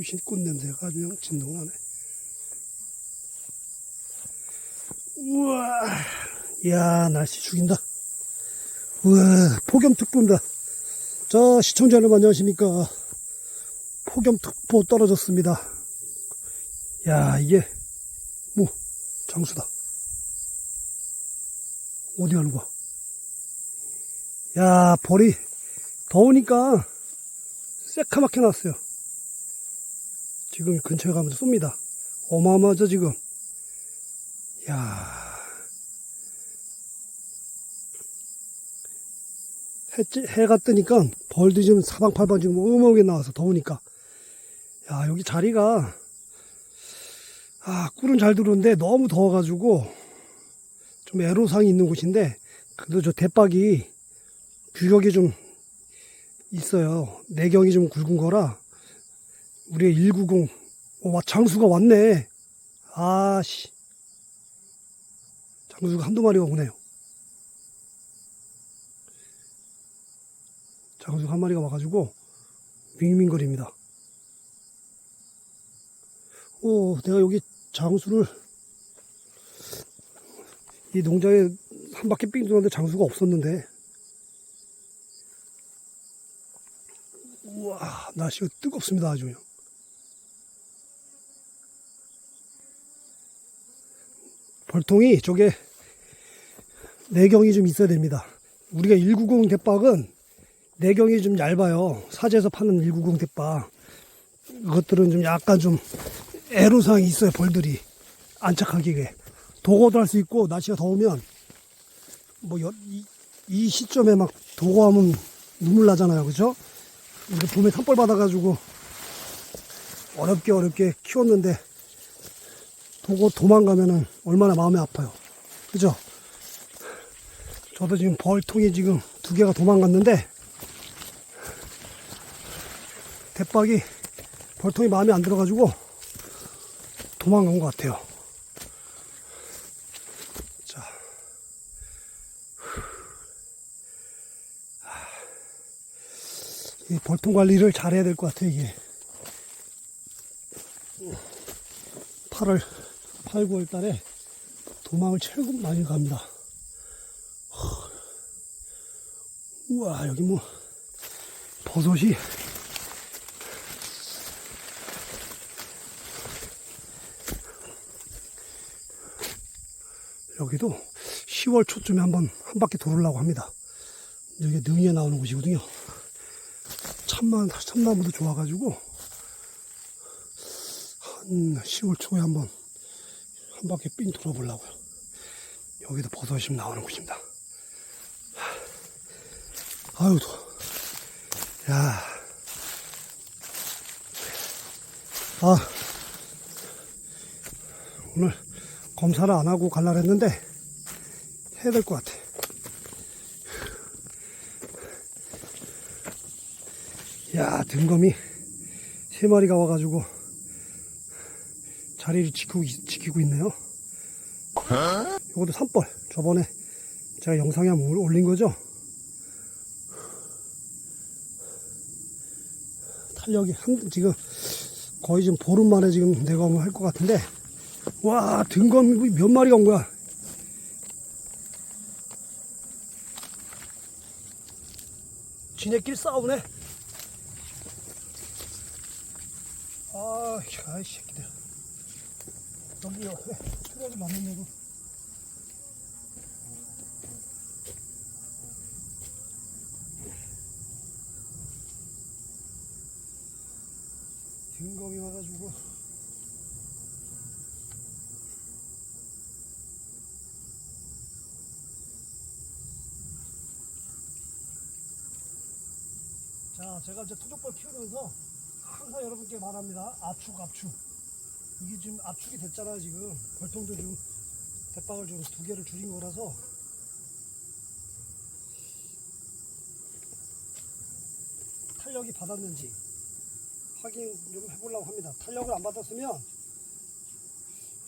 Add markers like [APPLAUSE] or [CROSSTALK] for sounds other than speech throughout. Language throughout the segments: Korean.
꽃이 꽃 냄새가 그냥 진동을 하네. 우와, 이야 날씨 죽인다. 우와 폭염특보입니다. 자 시청자 여러분 안녕하십니까. 폭염특보 떨어졌습니다. 야 이게 뭐 장수다. 어디 가는 거야? 야 벌이 더우니까 새카맣게 났어요. 지금 근처에 가면서 쏩니다. 어마어마하죠, 지금. 야 해, 해가 뜨니까 벌도 지금 사방팔방 지금 어마어마하게 나와서 더우니까. 야, 여기 자리가, 아, 꿀은 잘 들어오는데 너무 더워가지고 좀 애로사항이 있는 곳인데, 그래도 저 대박이 규격이 좀 있어요. 내경이 좀 굵은 거라 우리가 190 어, 와, 장수가 왔네. 아씨. 장수가 한두 마리가 오네요. 장수가 한 마리가 와가지고 윙윙거립니다. 오, 내가 여기 장수를 이 농장에 한 바퀴 삥 돌았는데 장수가 없었는데 우와, 날씨가 뜨겁습니다, 아주 그냥. 벌통이 저게 내경이 좀 있어야 됩니다. 우리가 190 대박은 내경이 좀 얇아요. 사제에서 파는 190 대박. 그것들은 좀 약간 좀 애로사항이 있어요, 벌들이. 안착하기에. 도고도 할 수 있고, 날씨가 더우면, 뭐, 여- 이, 이 시점에 막 도고하면 눈물 나잖아요. 그죠? 이제 봄에 산벌 받아가지고 어렵게 어렵게 키웠는데 도고 도망가면은 얼마나 마음이 아파요. 그죠? 저도 지금 벌통이 지금 두 개가 도망갔는데 대박이 벌통이 마음에 안 들어가지고 도망간 것 같아요. 자. 이 벌통 관리를 잘해야 될 것 같아요, 이게. 8월, 8, 9월 달에 도망을 최고 많이 갑니다. 우와, 여기 뭐, 버섯이. 여기도 10월 초쯤에 한번 한 바퀴 돌으려고 합니다. 여기 능이에 나오는 곳이거든요. 참만, 참나무도 좋아가지고, 한 10월 초에 한번, 한 바퀴 삥 돌아보려고요. 여기도 버섯이 좀 나오는 곳입니다. 아유, 더워. 야. 아, 오늘 검사를 안 하고 갈라 했는데, 해야 될 것 같아. 야, 등검이 세 마리가 와가지고 자리를 지키고, 있- 지키고 있네요. 이것도 산벌. 저번에 제가 영상에 한번 올- 올린 거죠. 탄력이 한, 지금 거의 지금 보름 만에 지금 내검을 할것 같은데, 와, 등검이 몇 마리가 온 거야. 지네끼리 싸우네. 아, 아이 새끼들. 여기 옆에 트럭이 맞는데도. 등검이 와가지고. 자, 제가 이제 토종벌 키우면서 항상 여러분께 말합니다. 압축, 압축. 이게 지금 압축이 됐잖아요, 지금. 벌통도 지금 대박을 좀두 개를 줄인 거라서. 탄력이 받았는지 확인 좀 해보려고 합니다. 탄력을 안 받았으면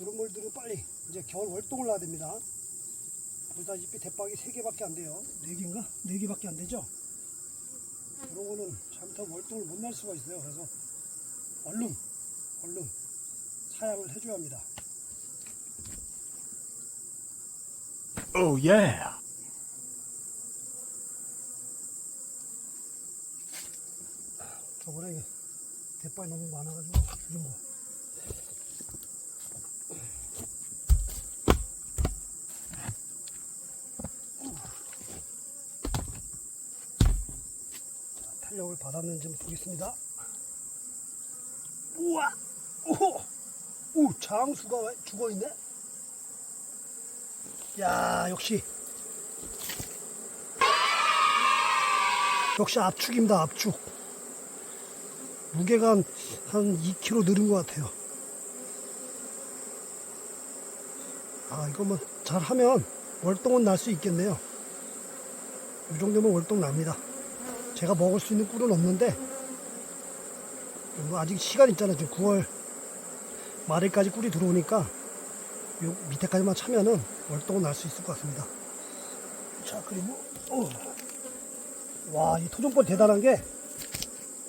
이런 물들은 빨리 이제 겨울 월동을 놔야 됩니다. 보다시피 대박이 3개밖에 안 돼요. 4개인가? 4개밖에 안 되죠? 그런 거는 잘못하면 월동을 못 날 수가 있어요. 그래서 얼른 얼른 사양을 해줘야 합니다. Oh yeah. 저번에 대빨 너무 많아가지고 거. 자, 탄력을 받았는지 보겠습니다. 우와! 오! 오! 장수가 왜 죽어 있네? 야, 역시. 역시 압축입니다, 압축. 무게가 한, 한 2kg 늘은 것 같아요. 아, 이거 뭐 잘하면 월동은 날 수 있겠네요. 이 정도면 월동 납니다. 제가 먹을 수 있는 꿀은 없는데, 뭐 아직 시간 있잖아요. 지금 9월 말일까지 꿀이 들어오니까, 요 밑에까지만 차면은 월동은 날 수 있을 것 같습니다. 자, 그리고, 어. 와, 이 토종벌 대단한 게,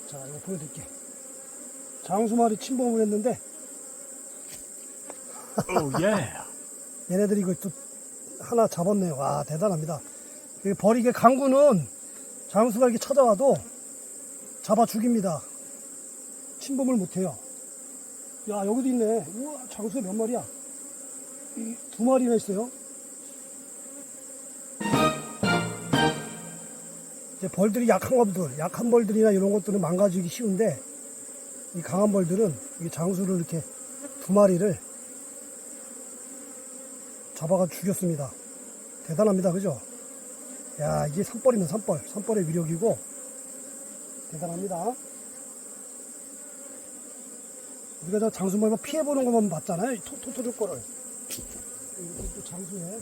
자, 이거 보여드릴게. 장수마리 침범을 했는데, [LAUGHS] Oh yeah. 얘네들이 이거 또 하나 잡았네요. 와, 대단합니다. 이 버리게 강구는 장수가 이렇게 찾아와도 잡아 죽입니다. 침범을 못해요. 야, 여기도 있네. 우와, 장수 몇 마리야? 이 두 마리나 있어요. 이제 벌들이 약한 것들, 약한 벌들이나 이런 것들은 망가지기 쉬운데, 이 강한 벌들은 이 장수를 이렇게 두 마리를 잡아가 죽였습니다. 대단합니다. 그죠? 야, 이게 산벌이면 산벌. 산벌의 위력이고, 대단합니다. 우리가 저 장수말만 피해보는 것만 봤잖아요. 토, 토토줄 거를. 또 장수에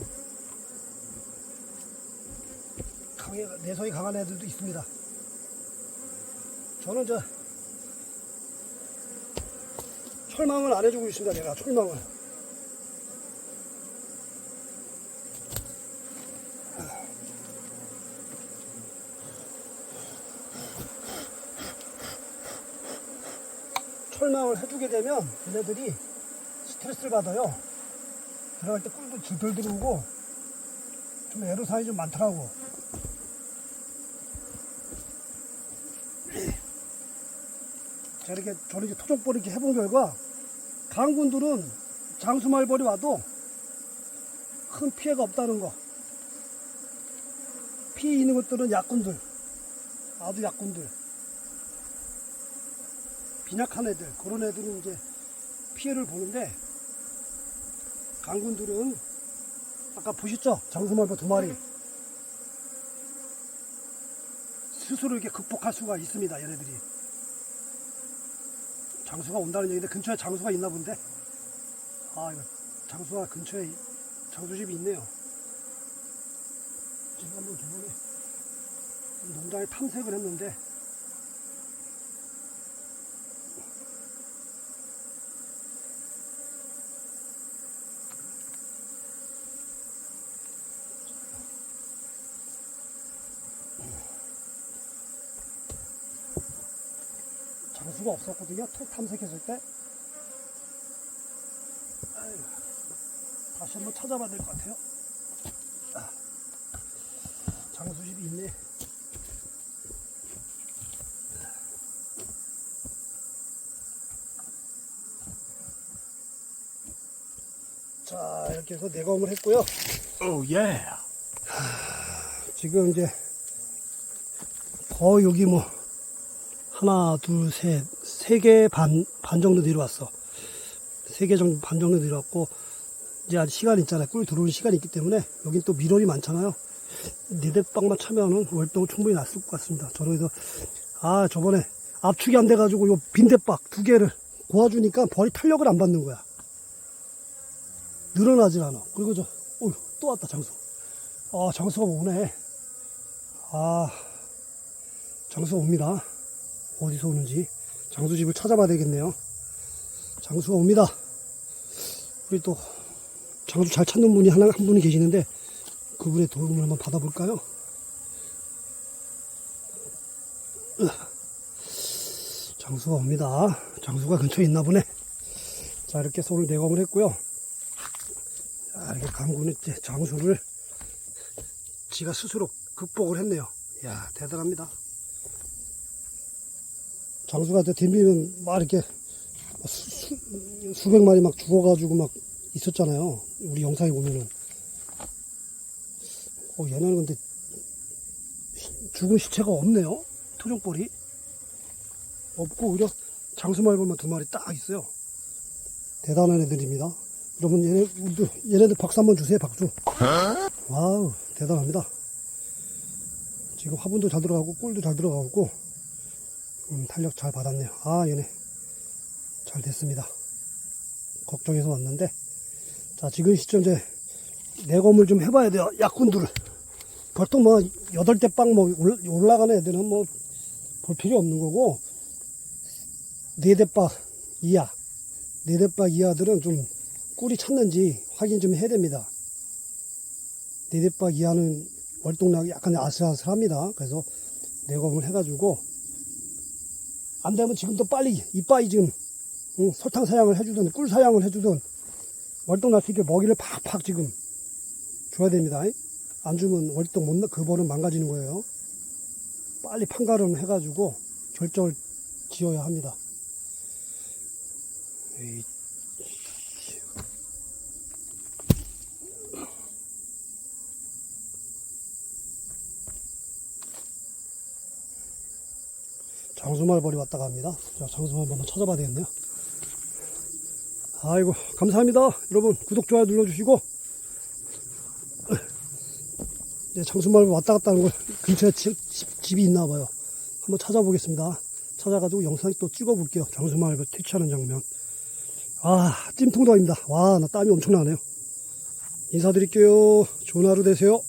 강해, 내성이 강한 애들도 있습니다. 저는 저, 철망을 안 해주고 있습니다. 내가 철망을. 철망을 해주게 되면 얘네들이 스트레스를 받아요. 들어갈 때 꿀도 줄들 들어오고 좀 애로사항이 좀 많더라고. [CLEARS THROAT] 자, 이렇게 저는 이제 토종벌 이렇게 해본 결과 강군들은 장수말벌이 와도 큰 피해가 없다는 거. 피해 있는 것들은 약군들, 아주 약군들. 빈약한 애들 그런 애들은 이제 피해를 보는데 강군들은 아까 보셨죠? 장수말벌 두 마리. 스스로 이렇게 극복할 수가 있습니다 얘네들이. 장수가 온다는 얘기인데 근처에 장수가 있나 본데. 아 이거 장수가 근처에 장수집이 있네요. 제가 한번 저번에 농장에 탐색을 했는데 장수가 없었거든요. 톡 탐색했을 때. 아유, 다시 한번 찾아봐야 될 것 같아요. 아, 장수집이 있네. 자, 이렇게 해서 내검을 했고요. Oh yeah. 지금 이제 거의 여기 뭐 하나 둘 셋 세 개 반 반 정도 내려왔어. 세 개 정도 반 정도 내려왔고 이제 아직 시간 있잖아요. 꿀 들어오는 시간이 있기 때문에 여긴 또 밀원이 많잖아요. 네 대빵만 차면은 월동 충분히 났을 것 같습니다. 저는 그래서 아 저번에 압축이 안 돼가지고 요 빈대박 두 개를 고아주니까 벌이 탄력을 안 받는 거야. 늘어나질 않아. 그리고 저 어휴 또 왔다 장수. 아 장수가 오네. 아, 장수 옵니다. 어디서 오는지 장수집을 찾아봐야 되겠네요. 장수가 옵니다. 우리 또 장수 잘 찾는 분이 하나 한 분이 계시는데 그분의 도움을 한번 받아볼까요? 으, 장수가 옵니다. 장수가 근처에 있나 보네. 자, 이렇게 오늘 내검을 했고요. 자, 이렇게 이제 장수를 지가 스스로 극복을 했네요. 이야, 대단합니다. 장수가 저 덤비면 막 이렇게 수, 수, 수 백 마리 막 죽어가지고 막 있었잖아요. 우리 영상에 보면은. 어, 얘네는 근데 시- 죽은 시체가 없네요. 토종벌이. 없고 오히려 장수말벌만 두 마리 딱 있어요. 대단한 애들입니다. 여러분 얘네 얘네들 박수 한번 주세요 박수. 와우 대단합니다. 지금 화분도 잘 들어가고 꿀도 잘 들어가고 음, 탄력 잘 받았네요. 아 얘네 잘 됐습니다. 걱정해서 왔는데 자 지금 시점 이제 내검을 좀 해봐야 돼요. 약군들을 보통 뭐 여덟 대빵 뭐 올라가는 애들은 뭐 볼 필요 없는 거고 네 대박 이하 네 대박 이하들은 좀 꿀이 찼는지 확인 좀 해야 됩니다. 네 대박 이하는 월동락이 약간 아슬아슬합니다. 그래서 내검을 해가지고 안 되면 지금도 빨리 이빠이 지금 응, 설탕 사양을 해주든 꿀 사양을 해주든 월동 날 수 있게 먹이를 팍팍 지금 줘야 됩니다. 안 주면 월동 못, 나- 그 벌은 망가지는 거예요. 빨리 판가름 해가지고 결정을 지어야 합니다. 에이, 장수말벌이 왔다 갑니다. 자, 장수말벌 한번 찾아봐야 되겠네요. 아이고, 감사합니다. 여러분, 구독, 좋아요 눌러주시고, 이제 장수말벌 왔다 갔다 하는 걸 [LAUGHS] 근처에 집, 집- 집 이 있나 봐요. 한번 찾아보겠습니다. 찾아가지고 영상 또 찍어볼게요. 장수말벌 퇴치하는 장면. 아, 찜통닭입니다. 와, 나 땀이 엄청나네요. 인사드릴게요. 좋은 하루 되세요.